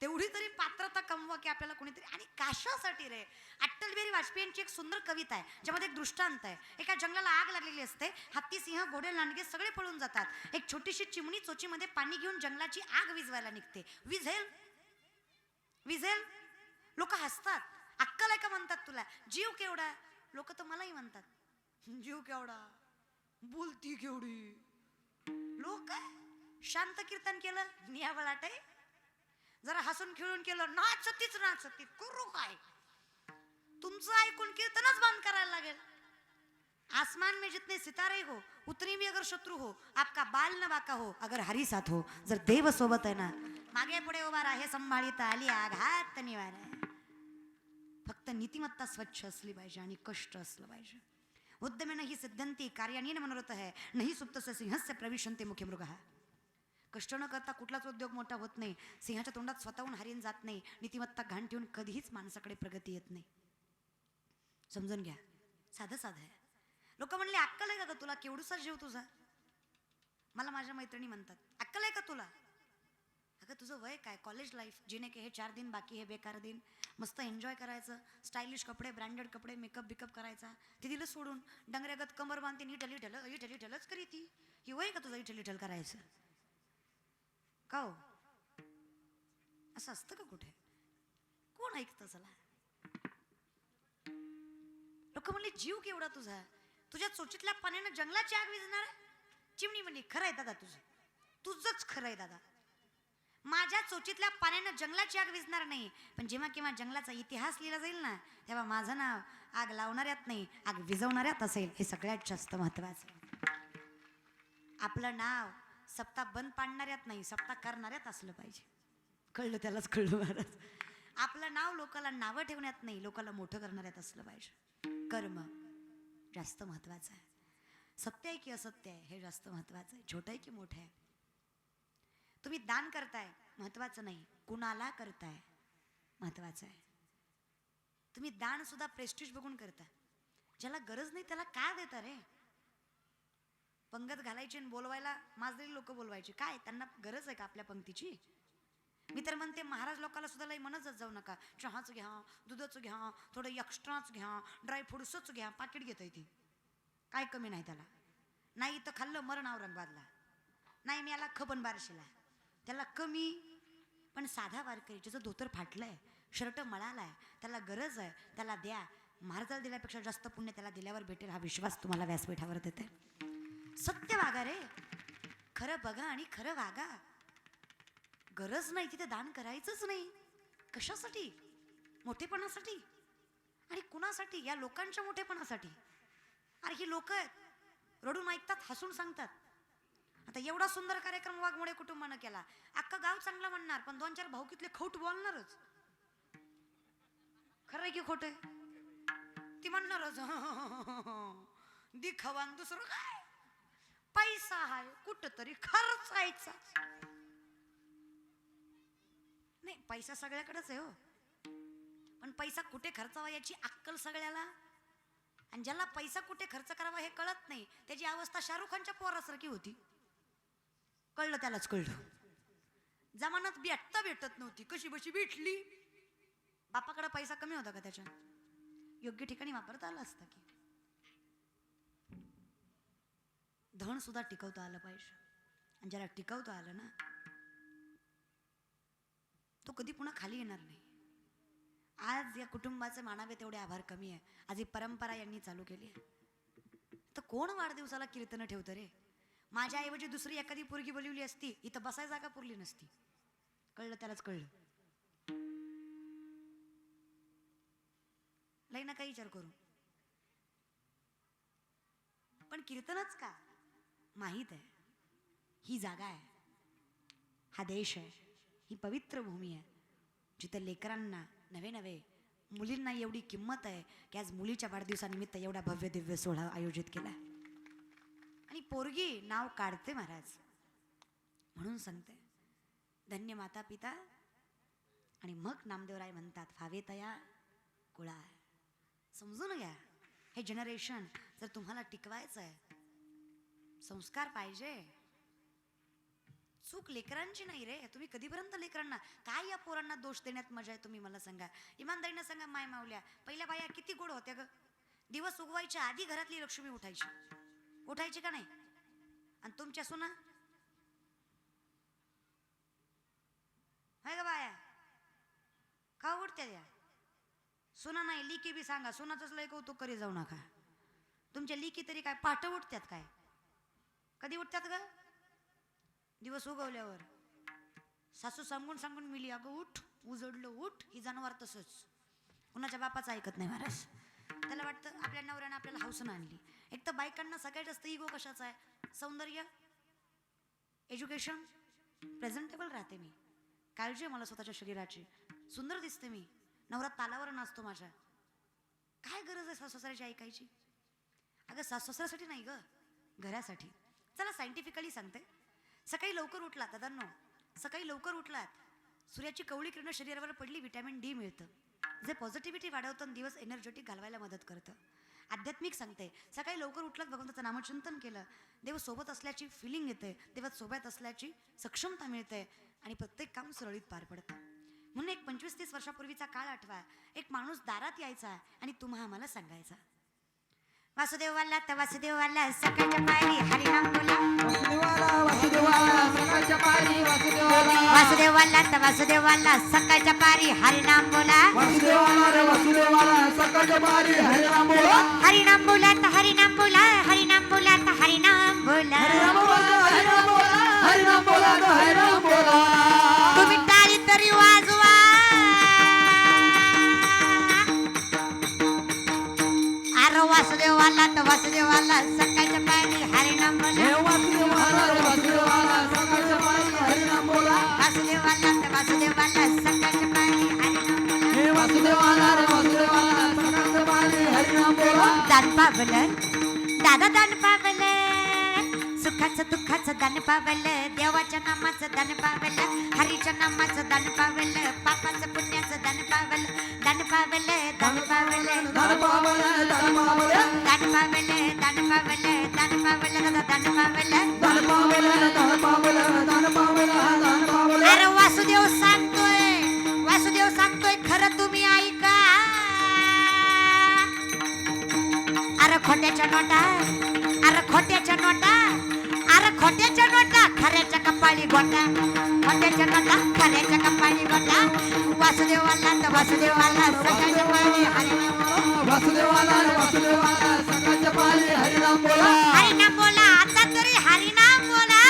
तेवढी तरी पात्रता कमवा की आपल्याला कोणीतरी आणि कशासाठी रे. अटल बिहारी वाजपेयींची एक सुंदर कविता आहे. ज्यामध्ये एक दृष्टांत आहे. एका जंगलाला आग लागलेली असते. हत्ती सिंह घोडे लांडगे सगळे पळून जातात. एक छोटीशी चिमणी चोचीमध्ये पाणी घेऊन जंगलाची आग विझवायला निघते. विझेल? विझेल? लोक हसतात. अक्कल आहे का म्हणतात तुला? जीव केवढा? लोक तर मलाही म्हणतात. जीव केवढा? बोलती केवढी? लोक शांत कीर्तन केलं. नियाबळाट? आहे जरा हसून खेळून केलं नाचतीच नाचती करू काय? तुमचं ऐकून कीर्तनच बंद करायला लागेल. आसमान में जितने सितारे हो उतनी भी अगर शत्रु हो आपका बाल न बाका हो अगर हरी साथ हो जर देव सोबत आहे ना मागे पुढे उभा राहा हे संभाळीत आली आघात निवार. फक्त नीतिमत्ता स्वच्छ असली पाहिजे आणि कष्ट असलं पाहिजे. उद्यमेन ही सिद्धंती कार्याने मनोरथ है नाही सुप्तस्य सिंहस्य प्रविशंते मुख्य मृग. कष्ट न करता कुठलाच उद्योग मोठा होत नाही. सिंहाच्या तोंडात स्वतःहून हरीन जात नाही. नीतिमत्ता घाण ठेवून कधीच माणसाकडे प्रगती येत नाही. समजून घ्या. साधं साधं आहे. लोक म्हणले अक्कल आहे का तुला? केवढूसा जीव तुझा? मला माझ्या मैत्रिणी म्हणतात अक्कल आहे का तुला? अगं तुझं वय काय? कॉलेज लाईफ जिने की हे चार दिन बाकी हे बेकार दिन. मस्त एन्जॉय करायचं. स्टायलिश कपडे ब्रँडेड कपडे मेकअप बिकअप करायचा. ते दिलं सोडून. डंगऱ्यागत कमर बांधते नीट इटली ठल इटली करी ती ही वय का तुझं इटली ठल करायचं? का हो? असं असतं का कुठे? कोण ऐकतं चला? लोक म्हणले जीव केवढा तुझा? तुझ्या चोचीतल्या पाण्यानं जंगलाची आग विजणार चिमणी म्हणली खरं आहे दादा तुझं. तुझंच खरं आहे दादा. माझ्या चोचीतल्या पाण्यानं जंगलाची आग विजणार नाही. पण जेव्हा केव्हा जंगलाचा इतिहास लिहिला जाईल ना तेव्हा माझं नाव आग लावणाऱ्यात नाही आग विजवणाऱ्यात असेल. हे सगळ्यात जास्त महत्वाचं आपलं नाव सप्ताह बंद पाडणाऱ्यात नाही सप्ताह करणाऱ्यात असलं पाहिजे. कळलं त्यालाच कळलं महाराज. आपलं नाव लोकाला नावं ठेवण्यात नाही लोकाला मोठं करणाऱ्यात असलं पाहिजे. कर्म जास्त महत्वाचं आहे. सत्य आहे की असत्य आहे हे जास्त महत्वाचं आहे. छोटं आहे की मोठं आहे? तुम्ही दान करताय महत्वाचं नाही. कुणाला करताय महत्वाचं आहे. तुम्ही दान सुद्धा प्रेस्टिज बघून करता. ज्याला गरज नाही त्याला काय देता रे? पंगत घालायची आणि बोलवायला माजलेली लोक बोलवायची. काय? त्यांना गरज आहे का आपल्या पंक्तीची? मी तर म्हणते महाराज लोकांना सुद्धा लई म्हणतच जाऊ नका. चहाच घ्या दुधाचं घ्या थोडं एक्स्ट्राच घ्या ड्रायफ्रुट्सच घ्या पाकिट घेता ती. काय कमी नाही त्याला. नाही तर खाल्लं मरण औरंगाबादला. नाही मी याला खपन बारशीला. त्याला कमी पण साधा वारकरी ज्याचं धोतर फाटलंय शर्ट मळालाय त्याला गरज आहे त्याला द्या. महाराजाला दिल्यापेक्षा जास्त पुण्य त्याला दिल्यावर भेटेल हा विश्वास तुम्हाला व्यासपीठावर देते. सत्य वागा रे खरं बघा आणि खरं वागा गरज नाही तिथे दान करायचंच नाही कशासाठी मोठेपणासाठी आणि कुणासाठी या लोकांच्या मोठेपणासाठी अरे ही लोक आहेत रडून ऐकतात हसून सांगतात आता एवढा सुंदर कार्यक्रम वाघमोडे कुटुंबानं केला अख्खा गाव चांगला म्हणणार पण दोन चार भाऊकीतले खोट बोलणारच खरं आहे की खोट ती म्हणणारच दिखावान दुसरं काय पैसा आहे कुठं तरी खर्चायचा नाही पैसा सगळ्याकडेच आहे हो. पण पैसा कुठे खर्चावा याची अक्कल सगळ्याला? आणि ज्याला पैसा कुठे खर्च करावा हे कळत नाही त्याची अवस्था शाहरुख खानच्या पोरासारखी होती. कळलं त्यालाच कळलं. जमानात भेटता भेटत नव्हती कशी बशी भेटली. बापाकडे पैसा कमी होता का त्याच्यात? योग्य ठिकाणी वापरता आला असता की? धन सुद्धा टिकवता आलं पाहिजे. आणि ज्याला टिकवता आलं ना तो कधी पुन्हा खाली येणार नाही. आज या कुटुंबाचे मानावे तेवढे आभार कमी आहे. आज ही परंपरा यांनी चालू केली आहे. तर कोण वाढदिवसाला कीर्तनं ठेवतं रे? माझ्याऐवजी दुसरी एखादी पोरगी बोलवली असती इथं बसाय जागा पुरली नसती. कळलं त्यालाच कळलं. लई ना काही विचार करू. पण कीर्तनच का? माहीत आहे. ही जागा आहे. हा देश आहे. ही पवित्र भूमी आहे. जिथं लेकरांना नवे नवे मुलींना एवढी किंमत आहे की आज मुलीच्या वाढदिवसानिमित्त एवढा भव्य दिव्य सोहळा आयोजित केला आणि पोरगी नाव काढते महाराज. म्हणून सांगते धन्य माता पिता आणि मग नामदेवराय म्हणतात फावे तया कुळा समजून घ्या हे जनरेशन जर तुम्हाला टिकवायचं आहे संस्कार पाहिजे. चूक लेकरांची नाही रे. तुम्ही कधीपर्यंत लेकरांना काय या पोरांना दोष देण्यात मजा आहे तुम्ही मला सांगा. इमानदारीनं सांगा माय मावल्या. पहिल्या बाया किती गोड होत्या ग. दिवस उगवायच्या आधी घरातली लक्ष्मी उठायची. उठायची का नाही? आणि तुमच्या सुना? हाय का बाया? का उठत्या द्या सुना नाही लिकी बी सांगा. सुनाचंच लय कौतुक करी जाऊ नका. तुमच्या लिकी तरी काय पाठ उठत्यात काय? कधी उठतात ग? दिवस उगवल्यावर. सासू सांगून सांगून मिली अगं उठ उजडलं उठ ही जनावर तसंच. कुणाच्या बापाचं ऐकत नाही महाराज. त्याला वाटतं आपल्या नवऱ्यानं आपल्याला हौसनं आणली. एक तर बायकांना सगळ्यात जास्त इगो कशाचा आहे? सौंदर्य? एज्युकेशन? प्रेझेंटेबल राहते मी. काळजी आहे मला स्वतःच्या शरीराची. सुंदर दिसते मी. नवरा तालावर नाचतो माझ्या. काय गरज आहे सासूसऱ्याची ऐकायची? अगं सासूसऱ्यासाठी नाही ग. घरासाठी. चला सायंटिफिकली सांगते. सकाळी लवकर उठला दादांनो. सकाळी लवकर उठलात सूर्याची कवळी किरण शरीरावर पडली व्हिटॅमिन डी मिळतं. जे पॉझिटिव्हिटी वाढवतं आणि दिवस एनर्जेटिक घालवायला मदत करतं. आध्यात्मिक सांगते सकाळी लवकर उठलात भगवंताचं नामचिंतन केलं. देव सोबत असल्याची फिलिंग येते देवात सोबत असल्याची सक्षमता मिळते आणि प्रत्येक काम सुरळीत पार पडतं. म्हणून एक पंचवीस तीस वर्षापूर्वीचा काळ आठवा. एक माणूस दारात यायचा आणि तुम्हा आम्हाला सांगायचा. वासुदेव वाला तर वासुदेव वाला सकाळच्या पायरी हरिनाम बोला वासुदेवाला वासुदेवाला सकाळच्या पारी वासुदेवाला. वासुदेव वाला तर वासुदेव वाला सकाळच्या पारी हरिनाम बोला वासुदेवाला रे वासुदेवाला सकाळच्या पारी हरिराम बोला हरिनाम बोला तर हरिनाम बोला हरिनाम बोला तर हरिनाम बोला हरिराम बोला हरिराम बोला हरिराम बोला वाला तर वासुदेव वाला सकाळच्या पायरी हरिनाम बोला. वासुदेवाला वासुदेवाला सकाळच्या सकाळच्या पायरी हरिनाम बोला. हे वासुदेवाला वासुदेवाला सकाळच्या पारी हरिराम बोला. दान पावलं. दादा दान पावलं. सुखाचं दुःखाचं दान पावलं देवाच्या नामाचं दान पावलं हरीच्या नामाचं दान पावलं पापाचं पुण्याचं दान पावलं दान पावलं दान पावलं धन पावले धन पावले दान पावलं दान पावलं दान पावलं दान पावलं धन पावले धन पावले धन पावले पावले अरे वासुदेव सांगतोय वासुदेव सांगतोय खरं तुम्ही ऐका अरे खोट्याच्या नोटा अरे खोट्याच्या नोटा खोट्याच्या नोटा खऱ्याच्या कपाळी गोटा. खोट्याच्या नोटा खऱ्याच्या कपाळी गोटा. वासुदेवाला तर वासुदेवाला सकाळच्या पाळी हरिनाम बोला. वासुदेवाला वासुदेवाला सकाळच्या पारी हरिराम बोला हरिनाम बोला आता तरी हरिनाम बोला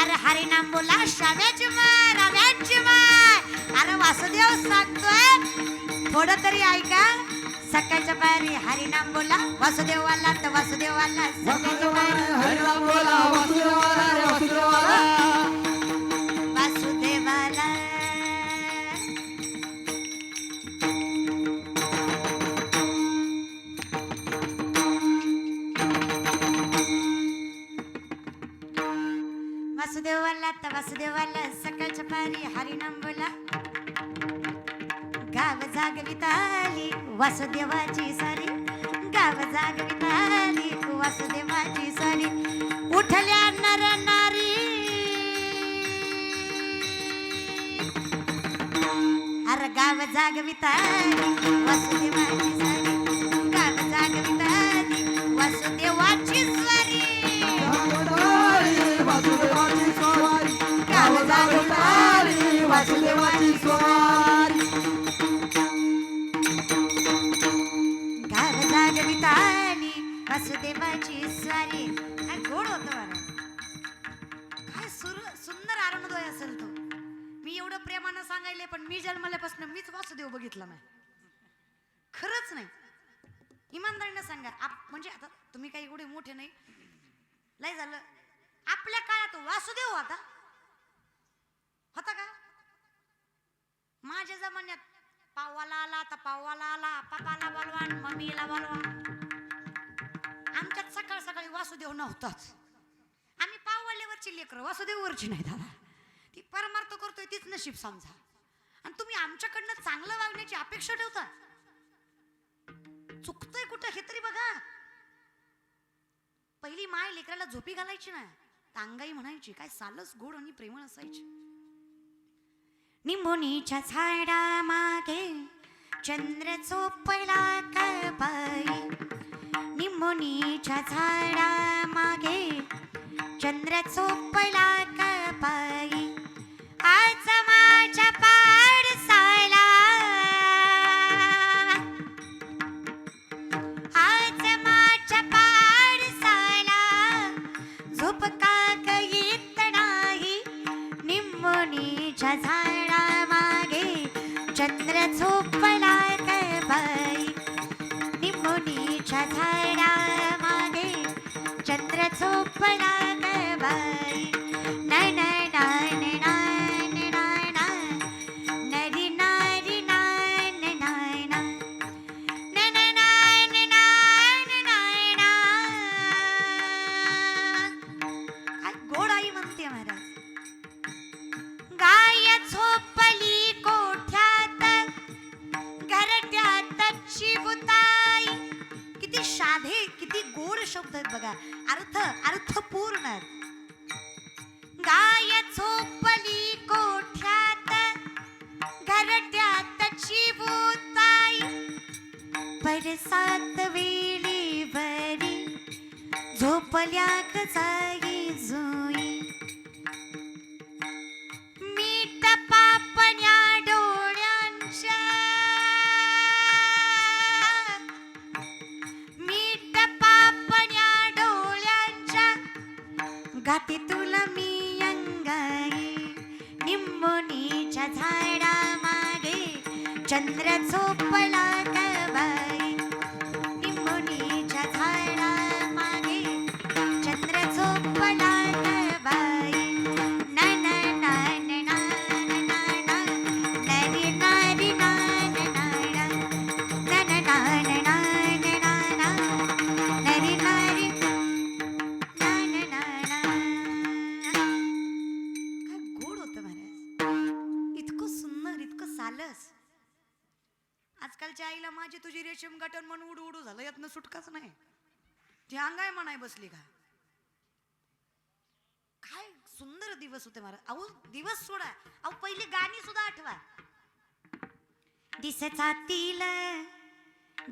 अरे हरिनाम बोला शाव्याची मार रव्याची मार अरे वासुदेव सांगतोय थोडं तरी ऐका. सकाळच्या पायरी हरिनाम बोला. वासुदेवाला तर वासुदेवाला. सकाळच्या पायरी हरिराम बोला. वासुदेवाला रे वासुदेवाला. वासुदेवाला. वासुदेवाला तर वासुदेवाला. सकाळच्या पारी हरिनाम बोला. गाव जागविताली वासुदेवाची सारी. गाव जागविताली वासुदेवाची सारी. उठल्या नर नारी. अरे गाव जागविताली वासुदेवाची सारी. प्रेमानं सांगायले पण मी जन्मल्यापासून मीच वासुदेव बघितला नाही. खरंच नाही. इमानदारीनं सांगा. आप म्हणजे आता तुम्ही काही एवढे मोठे नाही. लय झालं. आपल्या काळात वासुदेव होता. होता का? माझ्या जमान्यात पावाला आला तर पावाला आला पापाला बोलवा आणि मम्मीला बोलवा. आमच्यात सकाळ सकाळी वासुदेव नव्हताच. आम्ही पाववाल्यावरची लेकर वासुदेववरची नाही दादा. ती परमार्थ करतोय तीच नशीब समजा. आणि तुम्ही आमच्याकडनं चांगलं वागण्याची अपेक्षा ठेवता. चुकतंय कुठं हे तरी बघा. पहिली माय लेकराला झोपी घालायची ना तांगाई म्हणायची काय सालच गोड आणि प्रेमळ असायची. निंबोनीच्या झाडा मागे चंद्र चोपला कळपाई निंबोनीच्या झाडा मागे चंद्र चोपला कळपाई চাপার अर्थ अर्थपूर्ण. गाय झोपली कोठ्यात? घरट्यात चिबुताई परसात वेळी बरी झोपल्या जाई जुई. मीठ पापण्या जाती तुला मी अंगाई. निंबोनीच्या झाडा मागे चंद्र झोपला दिवस होते महाराज. अहो दिवस सोडा. अहो पहिली गाणी सुद्धा आठवा. दिस जातील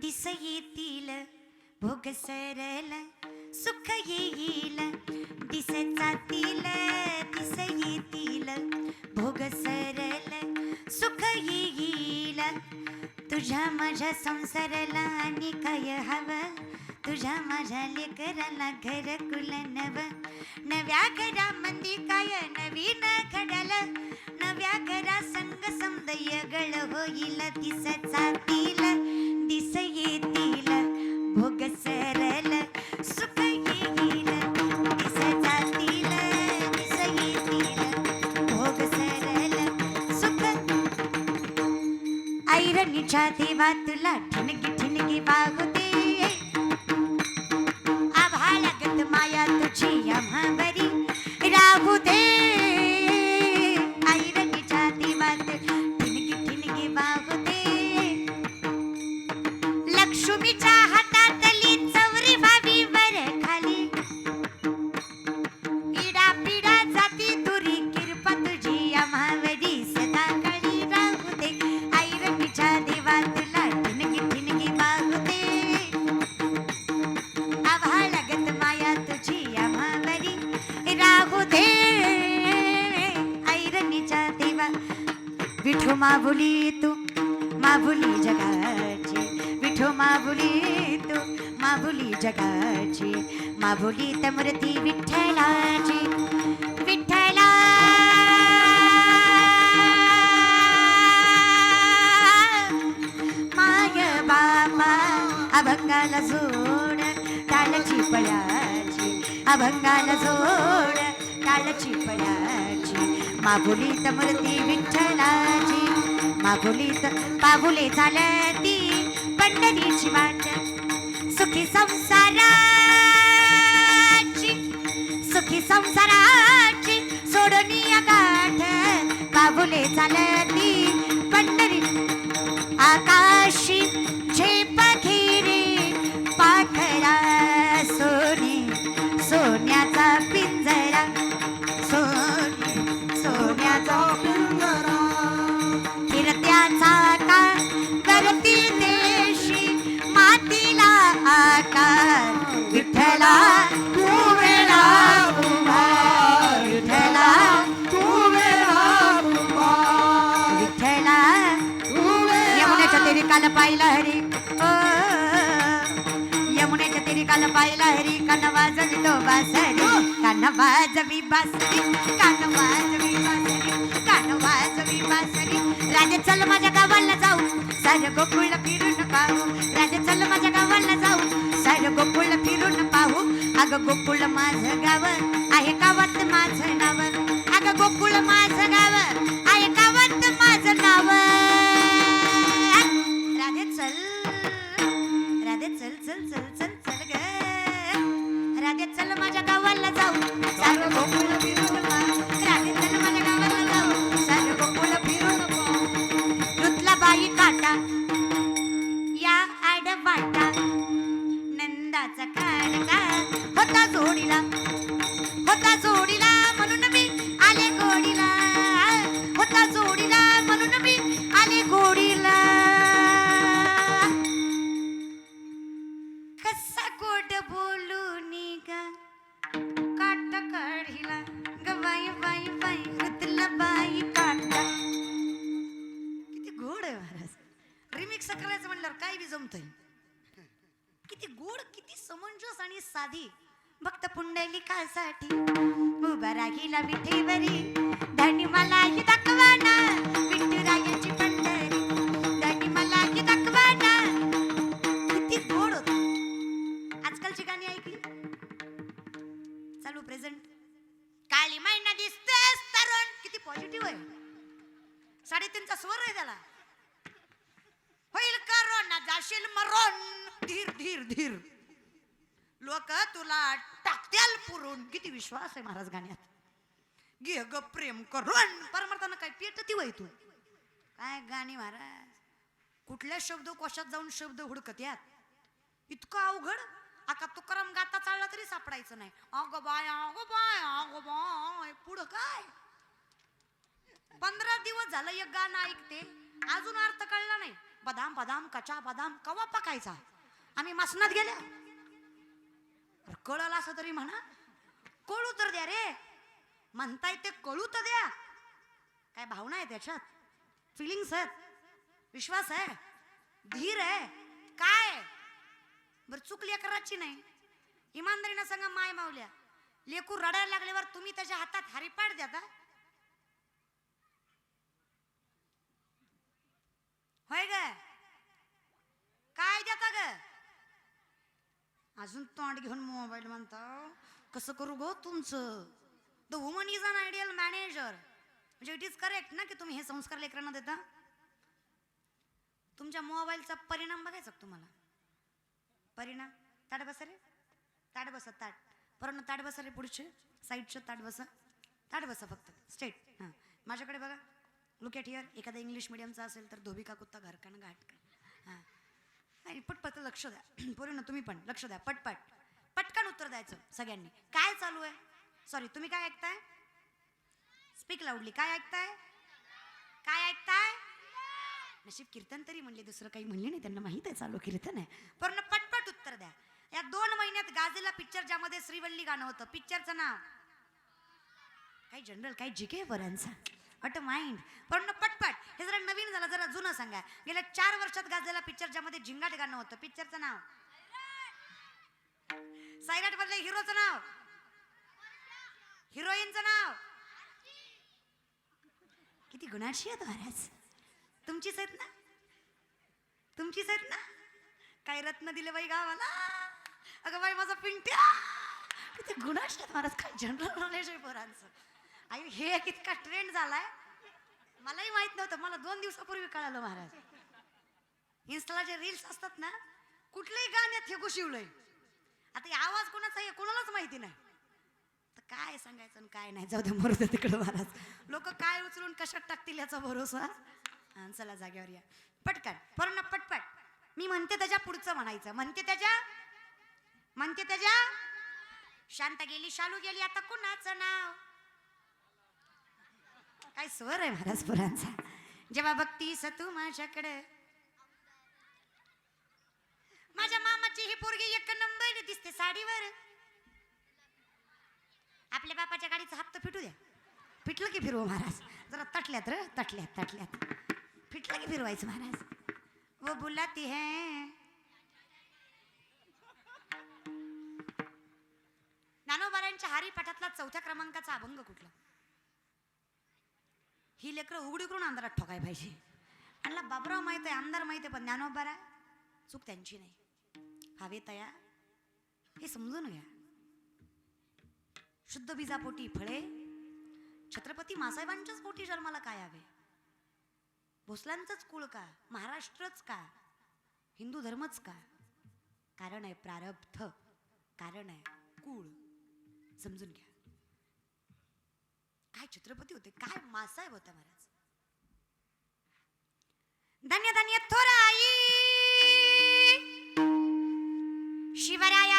दिस येतील भोग सरल सुख येईल. दिस जातील दिस येतील भोग सरल सुख येईल. तुझ्या माझ्या संसाराला आणि काय हवं? तुझ्या माझ्या लेकराला घर कुल नव. नव्या घरामध्ये काय नवीन घडल नव्या घरा संग समदय गळ होईल दिस जातील दिस येतील भोग सरल सुख येईल. दिस जातील दिस येतील भोग सरल सुख. ऐरणीच्या देवा तुला ठिणगी ठिणगी वागुते माबुली तमृती विठ्ठलाची. विठ्ठला! माय बाबा अभंगाला जोड टाळची पळाची. अभंगाला जोड टाळची पळाची. माबुलीत मूर्ती विठ्ठलाची. माबुलीत पाबुले ती पंढरीची वाट. सुखी संसारा संसाराची सोडणी गाठ वाजवी बासरी कान वाजवी बासरी कान वाजवी बासरी राजा चल माझ्या गावाला जाऊ सार गोकुळ फिरून पाहू. राजा चल माझ्या गावाला जाऊ सार गोकुळ फिरून पाहू. अगं गोकुळ माझं गाव आहे गावात माझं नाव. अगं गोकुळ माझं गाव आहे गावात माझं नाव. राधे चल राधे चल चल चल चल चल ग. राधे चल माझ्या गावाला जाऊ. धनी मलाही प्रेम करून परमार्थानं काय पेटती वय तू. काय गाणी महाराज? कुठल्या शब्द कोशात जाऊन शब्द हुडकत यात? इतकं अवघड? आता तुकाराम गाता चालला तरी सापडायचं नाही. अगं बाय अगो बाय अगं बाय. पुढं काय? पंधरा दिवस झालं एक गाणं ऐकते. अजून अर्थ कळला नाही. बदाम बदाम कचा बदाम कवा पकायचा? आम्ही मसनात गेल्या. कळलं असं तरी म्हणा. कळू तर द्या रे. म्हणताय ते कळू तर द्या. काय भावना आहे त्याच्यात? फिलिंग्स आहेत विश्वास आहे. धीर आहे. काय? बर चूक लेकराची नाही. इमानदारीनं सांगा माय मावल्या. लेकू रडायला लागल्यावर तुम्ही त्याच्या हातात हरिपाठ द्या होय ग? काय देता ग? अजून तोंड घेऊन मोबाईल म्हणता. कसं करू गो तुमचं? The woman is an ideal manager म्हणजे इट इज करेक्ट ना की तुम्ही हे संस्कार लेकरांना देता? तुमच्या मोबाईलचा परिणाम बघायचा तुम्हाला? परिणाम? ताट बसा रे. ताट बसा ताट. परंतु ताट बसा रे पुढचे. साईडचं ताट बसा. ताट बसा फक्त. स्टेट हां. माझ्याकडे बघा. लुक ॲट हिअर एखादा इंग्लिश मिडियमचा असेल तर धोबिका कुत्ता घरकान घाट हां. आणि पटपट लक्ष द्या. पूर्ण तुम्ही पण लक्ष द्या. पटपट. पटकन उत्तर द्यायचं सगळ्यांनी. काय चालू आहे? सॉरी तुम्ही काय ऐकताय? स्पीक लाऊडली काय ऐकताय? काय ऐकताय? नशीब कीर्तन तरी म्हणले दुसरं काही म्हणले नाही त्यांना माहीत आहे चालू कीर्तन आहे. पण पटपट उत्तर द्या. या दोन महिन्यात गाजेला पिक्चर ज्यामध्ये श्रीवल्ली गाणं होतं पिक्चरचं नाव? काही जनरल काही जिके वरांचा? अट माइंड पण पटपट. हे जरा नवीन झालं जरा जुनं सांगा. गेल्या चार वर्षात गाजलेला पिक्चर ज्यामध्ये झिंगाट गाणं होतं पिक्चरचं नाव? सायराट मधल्या हिरोचं नाव? हिरोईनचं नाव? किती गुणाशी आहेत महाराज. तुमचीच आहेत ना? तुमचीच आहेत ना? काय रत्न दिले बाई गावाला? अगं बाई माझा पिंट्या. किती गुणाशी आहेत महाराज. काय जनरल नॉलेज आहे पोरांचं. आई हे कितका इतका ट्रेंड झालाय. मलाही माहीत नव्हतं. मला दोन दिवसापूर्वी कळालं महाराज. इन्स्टाला जे रील्स असतात ना कुठल्याही गाण्यात हे गोशिवलंय आता आवाज कोणाचा आहे कोणालाच माहिती नाही. तर काय सांगायचं आणि काय नाही? जाऊ दे मरू दे तिकडं महाराज. लोक काय उचलून कशात टाकतील याचा भरोसा? हा, चला जागेवर या. पटकन पूर्ण पटपट. मी म्हणते त्याच्या पुढचं म्हणायचं. म्हणते त्याच्या म्हणते त्याच्या शांत गेली शालू गेली आता कुणाचं नाव? काय स्वर आहे महाराज पुरांचा? जेव्हा बघतीस तू माझ्याकडे. माझ्या मामाची ही पोरगी एक नंबर दिसते साडीवर. आपल्या बापाच्या गाडीचा हप्ता फिटू द्या. फिटलं की फिरवू महाराज. जरा तटल्यात र तटल्यात तटल्यात. फिटलं की फिरवायचं महाराज. वो बुलाती है. ज्ञानोबारांच्या हारीपाठातला चौथ्या क्रमांकाचा अभंग कुठला? ही लेकरं उघडी करून अंधारात ठोकाय पाहिजे. आणला बाबराव माहीत आहे आमदार माहीत आहे पण ज्ञानोबारा चूक त्यांची नाही. हवे तया हे समजून घ्या. शुद्ध बीजापोटी फळे? छत्रपती मासाहेबांच्याच पोटी जन्माला काय हवे? भोसल्यांचंच कुळ का? महाराष्ट्रच का? हिंदू धर्मच का? कारण आहे प्रारब्ध कारण आहे कुळ. समजून घ्या. काय छत्रपती होते? काय मासाहेब होता महाराज? धन्य धन्य थोराई! शिवराया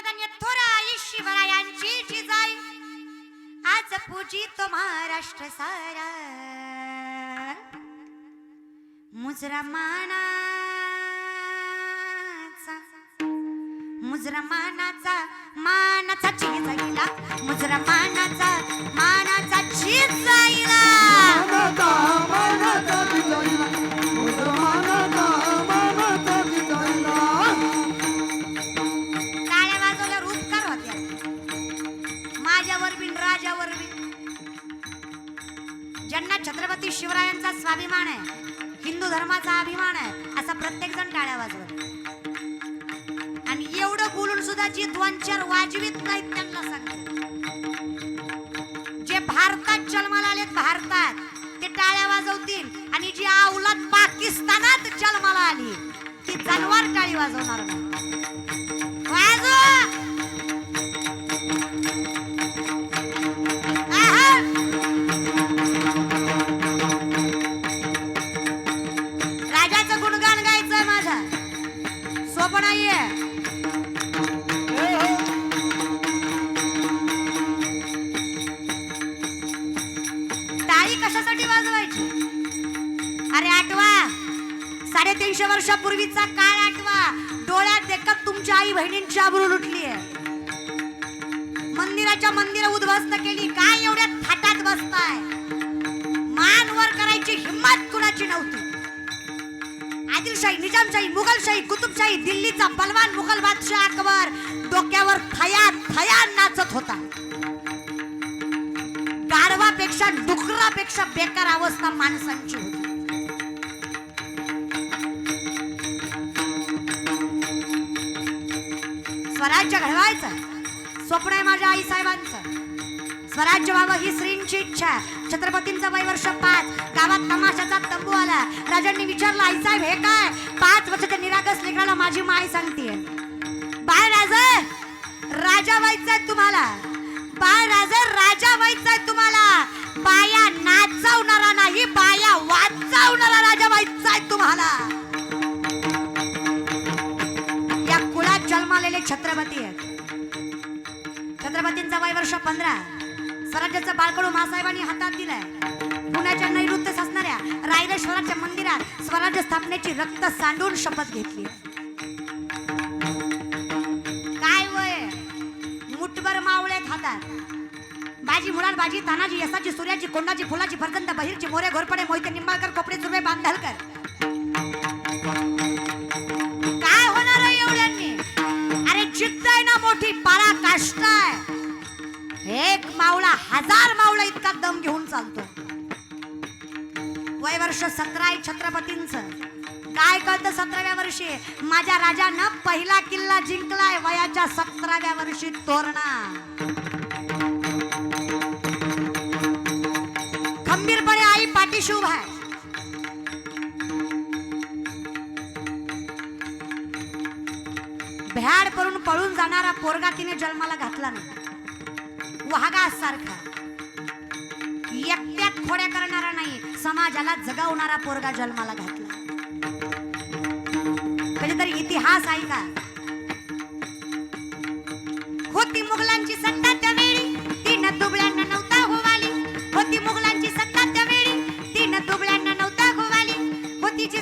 धन्य धन्य थोराई शिवरायांची जिजाई आज पूजी तो महाराष्ट्र सारा. मुजरा मानाचा मुजरा मानाचा मानाचा जन्माला आली. की जलवार टाळी वाजवणार नाही आबरू लुटली आहे मंदिराच्या मंदिर उद्ध्वस्त केली. काय एवढ्या थाटात बसताय? मान वर करायची हिम्मत कुणाची नव्हती. आदिलशाही निजामशाही मुघलशाही कुतुबशाही दिल्लीचा बलवान मुघल बादशाह अकबर डोक्यावर थया थया नाचत होता. गाढवापेक्षा डुकरापेक्षा बेकार अवस्था माणसांची होती. स्वराज्य घडवायचं. स्वप्न आहे माझ्या आई साहेबांचं स्वराज्य व्हावं ही श्रींची इच्छा छत्रपतींचं वय वर्ष पाच. गावात तमाशाचा तंबू आला. राजांनी विचारलं आई साहेब हे काय? पाच वर्षाच्या निरागस लेकराला माझी माय सांगते. बाय राजा राजा व्हायचंय तुम्हाला. बाय राजा राजा व्हायचंय तुम्हाला. बाया नाचवणारा नाही बाया वाचवणारा राजा व्हायचा तुम्हाला. जन्मालेले छत्रपती आहेत. छत्रपतींचा वय वर्ष पंधरा. स्वराज्याचं बाळकडू मासाहेबांनी हातात दिलाय. पुण्याच्या नैऋत्य असणाऱ्या रायरेश्वराच्या मंदिरात स्वराज्य स्थापनेची रक्त सांडून शपथ घेतली. काय वय? मुठभर मावळेत हातात. बाजी मुळाल बाजी तानाजी यसाची सूर्याची कोंडाची फुलाची फरकंद बहिरची मोरे घोरपडे मोहिते निंबाळकर कोपडे सुर्वे बांधलकर. मोठी पारा काष्टाय एक मावळा हजार मावळा इतका दम घेऊन चालतो. वय वर्ष सतरा आहे काय कळतं सतराव्या वर्षी? माझ्या राजानं पहिला किल्ला जिंकलाय वयाच्या सतराव्या वर्षी तोरणा. खंबीरपणे आई पाठीशी उभा आहे. भ्याड करून पळून जाणारा पोरगा तिने जन्माला घातला नाही. वाघा सारखा एकट्यात खोड्या करणारा नाही समाजाला जगावणारा पोरगा जन्माला घातला. कधीतरी इतिहास आहे का होती मुघलांची सत्ता त्यावेळी तीन दुबळ्यांना नव्हता होवाली. होती मुघलांची सत्ता त्यावेळी तीन दुबळ्यांना नव्हता होवाली. होती जी